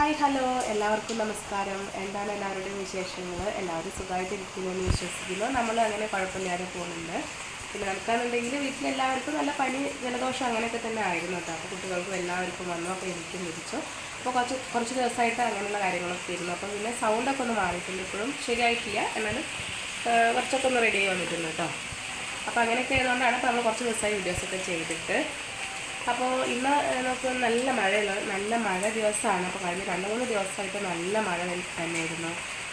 Hi hello. എല്ലാവർക്കും നമസ്കാരം. എന്താണ് എല്ലാവരുടെയും വിശേഷങ്ങൾ? എല്ലാവരും സുഖമായിട്ടിരിക്കുന്നു എന്ന് വിശ്വസിക്കുന്നു. നമ്മൾ അങ്ങനെ കുഴപ്പമില്ലാതെ പോകുന്നുണ്ട്. പിന്നെ നമുക്കാണെന്നുണ്ടെങ്കിൽ വീട്ടിലെല്ലാവർക്കും നല്ല പനി ജലദോഷം അങ്ങനെയൊക്കെ തന്നെ ആയിരുന്നു കേട്ടോ. അപ്പോൾ കുട്ടികൾക്കും എല്ലാവർക്കും വന്നു. അപ്പോൾ എനിക്കും ലഭിച്ചു അപ്പോൾ കുറച്ച് കുറച്ച് ദിവസമായിട്ട് അങ്ങനെയുള്ള കാര്യങ്ങളൊക്കെ ഇരുന്നു. അപ്പോൾ പിന്നെ സൗണ്ടൊക്കെ ഒന്ന് മാറിയിട്ടുണ്ട്. ഇപ്പോഴും ശരിയായിട്ടില്ല. എന്നാലും കുറച്ചൊക്കെ ഒന്ന് റെഡി ആയി വന്നിട്ടുണ്ട് കേട്ടോ. അപ്പോൾ അങ്ങനെയൊക്കെ ആയതുകൊണ്ടാണ് നമ്മൾ കുറച്ച് ദിവസമായി വീഡിയോസൊക്കെ ചെയ്തിട്ട് അപ്പോൾ ഇന്ന് നമുക്ക് നല്ല മഴയുള്ള നല്ല മഴ ദിവസമാണ് അപ്പോൾ കഴിഞ്ഞ രണ്ട് മൂന്ന് ദിവസമായിട്ട് നല്ല മഴ തന്നെയായിരുന്നു.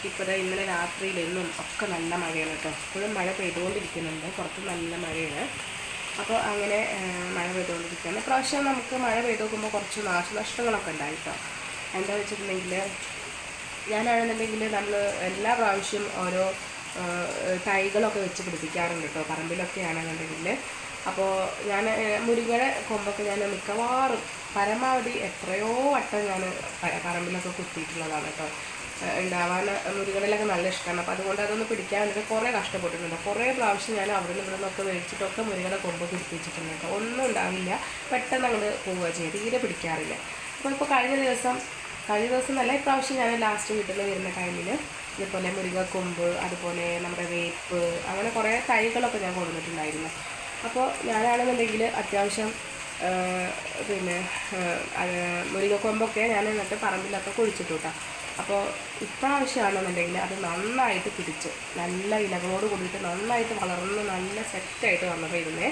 ഇപ്പോൾ ഇന്നലെ രാത്രിയിൽ ഇന്നും ഒക്കെ നല്ല മഴയാണ് കേട്ടോ. ഇപ്പോഴും മഴ പെയ്തുകൊണ്ടിരിക്കുന്നുണ്ട്. പുറത്ത് നല്ല മഴയാണ്. അപ്പോൾ അങ്ങനെ മഴ പെയ്തുകൊണ്ടിരിക്കുകയാണ്. പ്രാവശ്യം നമുക്ക് മഴ പെയ്ത് നോക്കുമ്പോൾ കുറച്ച് നാശനഷ്ടങ്ങളൊക്കെ ഉണ്ടായി കേട്ടോ. എന്താ വെച്ചിട്ടുണ്ടെങ്കിൽ ഞാനാണെന്നുണ്ടെങ്കിൽ നമ്മൾ എല്ലാ പ്രാവശ്യം ഓരോ തൈകളൊക്കെ വെച്ച് പിടിപ്പിക്കാറുണ്ട് കേട്ടോ. പറമ്പിലൊക്കെ ആണെന്നുണ്ടെങ്കിൽ അപ്പോൾ ഞാൻ മുരിങ്ങയുടെ കൊമ്പൊക്കെ ഞാൻ മിക്കവാറും പരമാവധി എത്രയോ വട്ടം ഞാൻ പറമ്പിലൊക്കെ കുത്തിയിട്ടുള്ളതാണ് കേട്ടോ. ഉണ്ടാവാൻ മുരിങ്ങടയിലൊക്കെ നല്ല ഇഷ്ടമാണ് അപ്പോൾ അതുകൊണ്ട് അതൊന്ന് പിടിക്കാൻ വേണ്ടിയിട്ട് കുറേ കഷ്ടപ്പെട്ടിട്ടുണ്ട്. കുറേ പ്രാവശ്യം ഞാൻ അവിടെ നിന്ന് ഇവിടെ നിന്നൊക്കെ മേടിച്ചിട്ടൊക്കെ മുരിങ്ങയുടെ കൊമ്പ് പിടിപ്പിച്ചിട്ടുണ്ട് കേട്ടോ. ഒന്നും ഉണ്ടാവില്ല. പെട്ടെന്ന് അങ്ങോട്ട് പോവുക ചെയ്യും. തീരെ പിടിക്കാറില്ല. അപ്പോൾ ഇപ്പോൾ കഴിഞ്ഞ ദിവസം കഴിഞ്ഞ ദിവസം നല്ല ഇപ്രാവശ്യം ഞാൻ ലാസ്റ്റ് വീട്ടിൽ വരുന്ന ടൈമിൽ ഇതുപോലെ മുരിങ്ങക്കൊമ്പ് അതുപോലെ നമ്മുടെ വേപ്പ് അങ്ങനെ കുറേ തൈകളൊക്കെ ഞാൻ കൊണ്ടുവന്നിട്ടുണ്ടായിരുന്നു. അപ്പോൾ ഞാനാണെന്നുണ്ടെങ്കിൽ അത്യാവശ്യം പിന്നെ മുരിങ്ങക്കൊമ്പൊക്കെ ഞാൻ എന്നിട്ട് പറമ്പിലൊക്കെ കുഴിച്ചിട്ടു അപ്പോൾ ഇപ്രാവശ്യമാണെന്നുണ്ടെങ്കിൽ അത് നന്നായിട്ട് പിടിച്ചു നല്ല ഇലകളോട് കൂടിയിട്ട് നന്നായിട്ട് വളർന്ന് നല്ല സെറ്റായിട്ട് വന്നപ്പോൾ ഇരുന്നേ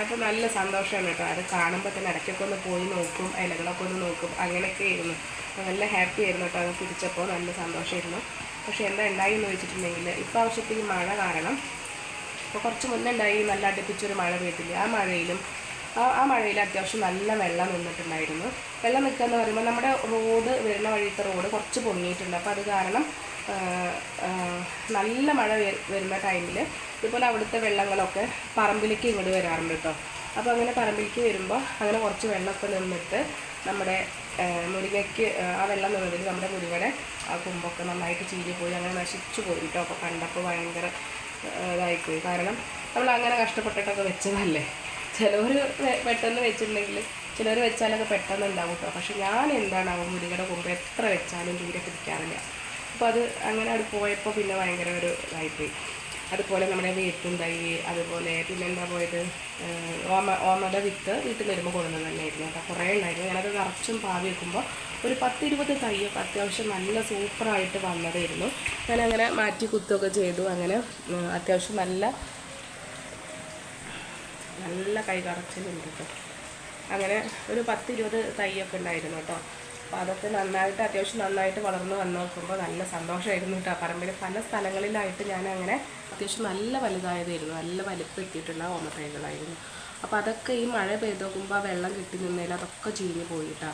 അപ്പോൾ നല്ല സന്തോഷമാണ് കേട്ടോ. അത് കാണുമ്പോൾ തന്നെ ഇടയ്ക്കൊക്കെ ഒന്ന് പോയി നോക്കും ഇലകളൊക്കെ ഒന്ന് നോക്കും അങ്ങനെയൊക്കെ ആയിരുന്നു. നല്ല ഹാപ്പി ആയിരുന്നു കേട്ടോ അത് പിടിച്ചപ്പോൾ നല്ല സന്തോഷമായിരുന്നു. പക്ഷേ എന്താ ഉണ്ടായി എന്ന് വെച്ചിട്ടുണ്ടെങ്കിൽ ഇപ്രാവശ്യത്തെ മഴ കാരണം ഇപ്പോൾ കുറച്ച് മുന്നേ ഉണ്ടായി നല്ല അടുപ്പിച്ചൊരു മഴ പെയ്തില്ലേ? ആ മഴയിലും ആ ആ മഴയിൽ അത്യാവശ്യം നല്ല വെള്ളം നിന്നിട്ടുണ്ടായിരുന്നു. വെള്ളം നിൽക്കുക എന്ന് പറയുമ്പോൾ നമ്മുടെ റോഡ് വരുന്ന വഴിയത്തെ റോഡ് കുറച്ച് പൊങ്ങിയിട്ടുണ്ട്. അപ്പോൾ അത് കാരണം നല്ല മഴ വര- വരുന്ന ടൈമിൽ ഇതുപോലെ അവിടുത്തെ വെള്ളങ്ങളൊക്കെ പറമ്പിലേക്ക് ഇങ്ങോട്ട് വരാറുണ്ട് കേട്ടോ. അപ്പോൾ അങ്ങനെ പറമ്പിലേക്ക് വരുമ്പോൾ അങ്ങനെ കുറച്ച് വെള്ളമൊക്കെ നിന്നിട്ട് നമ്മുടെ മുരിങ്ങയ്ക്ക് ആ, വെള്ളം നിന്നതിൽ നമ്മുടെ മുരിങ്ങയുടെ ആ കുമ്പൊക്കെ നന്നായിട്ട് ചീരി പോയി അങ്ങനെ നശിച്ചു പോയി കേട്ടോ. അപ്പോൾ കണ്ടപ്പോൾ ഭയങ്കര ഇതായിപ്പോയി. കാരണം നമ്മൾ അങ്ങനെ കഷ്ടപ്പെട്ടിട്ടൊക്കെ വെച്ചതല്ലേ? ചിലവർ പെട്ടെന്ന് വെച്ചിട്ടുണ്ടെങ്കിൽ ചിലർ വെച്ചാലൊക്കെ പെട്ടെന്ന് ഉണ്ടാവും കേട്ടോ പക്ഷെ ഞാൻ എന്താണ് അവൻ മുരികയുടെ കൊമ്പ് എത്ര വെച്ചാലും തീരെ പിടിക്കാറില്ല. അപ്പോൾ അത് അങ്ങനെ അത് പോയപ്പോൾ പിന്നെ ഭയങ്കര ഒരു ഇതായിപ്പോയി. അതുപോലെ നമ്മുടെ വീട്ടുണ്ടായി അതുപോലെ പിന്നെന്താ പോയത്? ഓമ ഓമയുടെ വിത്ത് വീട്ടിൽ വരുമ്പോൾ കൊണ്ടുവന്നത് തന്നെയായിരുന്നു കേട്ടോ. കുറേ ഉണ്ടായിരുന്നു. ഞാനത് നിറച്ചും പാവി വെക്കുമ്പോൾ ഒരു പത്തിരുപത് തൈയൊക്കെ അത്യാവശ്യം നല്ല സൂപ്പറായിട്ട് വന്നതായിരുന്നു. ഞാനങ്ങനെ മാറ്റി കുത്തുകയൊക്കെ ചെയ്തു. അങ്ങനെ അത്യാവശ്യം നല്ല നല്ല കൈ കറച്ചിലുണ്ട് കേട്ടോ. അങ്ങനെ ഒരു പത്തിരുപത് തയ്യൊക്കെ ഉണ്ടായിരുന്നു കേട്ടോ. അപ്പോൾ അതൊക്കെ നന്നായിട്ട് അത്യാവശ്യം നന്നായിട്ട് വളർന്ന് വന്ന് നോക്കുമ്പോൾ നല്ല സന്തോഷമായിരുന്നു കേട്ടോ. പറമ്പിൽ പല സ്ഥലങ്ങളിലായിട്ട് ഞാൻ അങ്ങനെ അത്യാവശ്യം നല്ല വലുതായതായിരുന്നു. നല്ല വലുപ്പം എത്തിയിട്ടുള്ള ഓമത്തൈകളായിരുന്നു അപ്പോൾ അതൊക്കെ ഈ മഴ പെയ്ത് നോക്കുമ്പോൾ വെള്ളം കിട്ടി നിന്നതിൽ അതൊക്കെ ചീഞ്ഞ് പോയിട്ടാ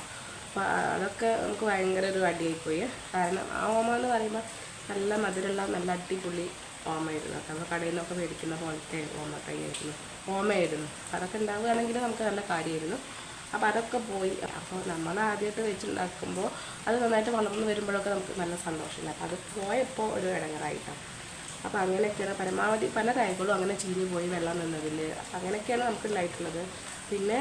അപ്പോൾ അതൊക്കെ നമുക്ക് ഭയങ്കര ഒരു അടിയായിപ്പോയി. കാരണം ആ ഓമ എന്ന് പറയുമ്പോൾ നല്ല മധുരമുള്ള നല്ല അടിപൊളി ഓമയായിരുന്നു അപ്പോൾ നമ്മൾ കടയിൽ നിന്നൊക്കെ മേടിക്കുന്ന പോലത്തെ ഓമ തൈയായിരുന്നു ഓമയായിരുന്നു അതൊക്കെ ഉണ്ടാവുകയാണെങ്കിൽ നമുക്ക് നല്ല കാര്യമായിരുന്നു. അപ്പോൾ അതൊക്കെ പോയി. അപ്പോൾ നമ്മൾ ആദ്യമായിട്ട് വെച്ചുണ്ടാക്കുമ്പോൾ അത് നന്നായിട്ട് വളർന്ന് വരുമ്പോഴൊക്കെ നമുക്ക് നല്ല സന്തോഷമില്ല അപ്പോൾ അത് പോയപ്പോൾ ഒരു ഇടങ്ങറായിട്ടാണ് അപ്പോൾ അങ്ങനെയൊക്കെയാണ് പരമാവധി പല കായകളും അങ്ങനെ ചീഞ്ഞ് പോയി വെള്ളം നിന്നതിൽ അപ്പോൾ അങ്ങനെയൊക്കെയാണ് നമുക്ക് ഉണ്ടായിട്ടുള്ളത്. പിന്നെ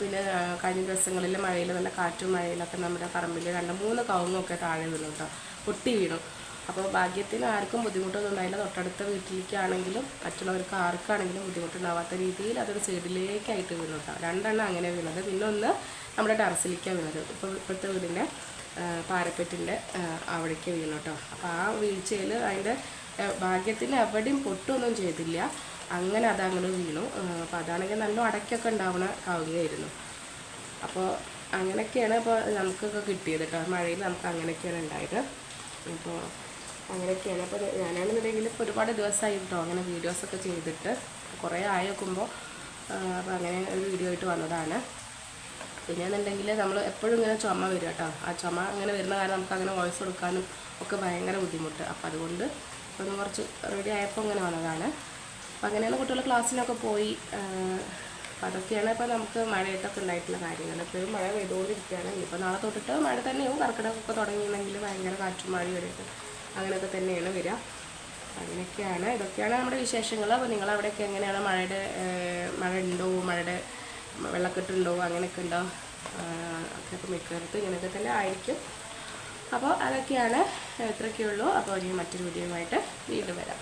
പിന്നെ കഴിഞ്ഞ ദിവസങ്ങളിൽ മഴയിൽ നല്ല കാറ്റും മഴയിലൊക്കെ നമ്മുടെ പറമ്പിൽ രണ്ട് മൂന്ന് കവുങ്ങൊക്കെ താഴെ വീണു കേട്ടോ. പൊട്ടി വീണു. അപ്പോൾ ഭാഗ്യത്തിൽ ആർക്കും ബുദ്ധിമുട്ടൊന്നും ഉണ്ടായില്ല. തൊട്ടടുത്ത വീട്ടിലേക്കാണെങ്കിലും മറ്റുള്ളവർക്ക് ആർക്കാണെങ്കിലും ബുദ്ധിമുട്ടുണ്ടാവാത്ത രീതിയിൽ അതൊരു സൈഡിലേക്കായിട്ട് വീണുണ്ടാവും രണ്ടെണ്ണം അങ്ങനെ വീണത്. പിന്നെ ഒന്ന് നമ്മുടെ ടെറസിലേക്കാണ് വീണത്. ഇപ്പോൾ ഇപ്പോഴത്തെ വീടിന്റെ പാരപ്പറ്റിന്റെ അവിടേക്ക് വീണു അപ്പോൾ ആ വീഴ്ചയിൽ അതിന്റെ ഭാഗ്യത്തിൽ എവിടെയും പൊട്ടൊന്നും ചെയ്തില്ല. അങ്ങനെ അതങ്ങനെ വീണു. അപ്പോൾ അതാണെങ്കിൽ നല്ല അടയ്ക്കൊക്കെ ഉണ്ടാവണ ആവുകയായിരുന്നു അപ്പോൾ അങ്ങനെയൊക്കെയാണ് ഇപ്പോൾ നമുക്കൊക്കെ കിട്ടിയത് കേട്ടോ മഴയിൽ നമുക്ക് അങ്ങനെയൊക്കെയാണ് ഉണ്ടായത്. അപ്പോൾ അങ്ങനെയൊക്കെയാണ്. അപ്പോൾ ഞാനാണെന്നുണ്ടെങ്കിൽ ഇപ്പോൾ ഒരുപാട് ദിവസമായി കേട്ടോ അങ്ങനെ വീഡിയോസൊക്കെ ചെയ്തിട്ട്. കുറേ ആയി നോക്കുമ്പോൾ അപ്പോൾ അങ്ങനെ ഒരു വീഡിയോ ആയിട്ട് വന്നതാണ്. പിന്നെ എന്നുണ്ടെങ്കിൽ നമ്മൾ എപ്പോഴും ഇങ്ങനെ ചുമ വരും കേട്ടോ ആ ചുമ അങ്ങനെ വരുന്ന കാരണം നമുക്ക് അങ്ങനെ വോയിസ് കൊടുക്കാനും ഒക്കെ ഭയങ്കര ബുദ്ധിമുട്ട്. അപ്പോൾ അതുകൊണ്ട് ഒന്ന് കുറച്ച് റെഡി ആയപ്പോൾ അങ്ങനെ വന്നതാണ്. അപ്പോൾ അങ്ങനെയാണ് കുട്ടികൾ ക്ലാസ്സിനൊക്കെ പോയി അപ്പോൾ അതൊക്കെയാണ് ഇപ്പോൾ നമുക്ക് മഴയത്തൊക്കെ ഉണ്ടായിട്ടുള്ള കാര്യങ്ങൾ. ഇപ്പോഴും മഴ പെയ്തുകൊണ്ടിരിക്കുകയാണ്. ഇനിയിപ്പോൾ നാളെ തൊട്ടിട്ട് മഴ തന്നെയാവും. കർക്കിടകമൊക്കെ തുടങ്ങിയിരുന്നെങ്കിൽ ഭയങ്കര കാറ്റും മഴയും വരെയൊക്കെ അങ്ങനെയൊക്കെ തന്നെയാണ് വരിക. അങ്ങനെയൊക്കെയാണ്. ഇതൊക്കെയാണ് നമ്മുടെ വിശേഷങ്ങൾ. അപ്പോൾ നിങ്ങളവിടെയൊക്കെ എങ്ങനെയാണ് മഴയുടെ മഴ ഉണ്ടോ മഴയുടെ വെള്ളക്കെട്ടുണ്ടോ? അങ്ങനെയൊക്കെ ഉണ്ടോ? അപ്പോൾ മിക്കവർക്ക് ഇങ്ങനെയൊക്കെ തന്നെ ആയിരിക്കും. അപ്പോൾ അതൊക്കെയാണ്. ഇത്രയൊക്കെയുള്ളൂ. അപ്പോൾ ഇനി മറ്റൊരു വീഡിയോയുമായിട്ട് വീണ്ടും വരാം.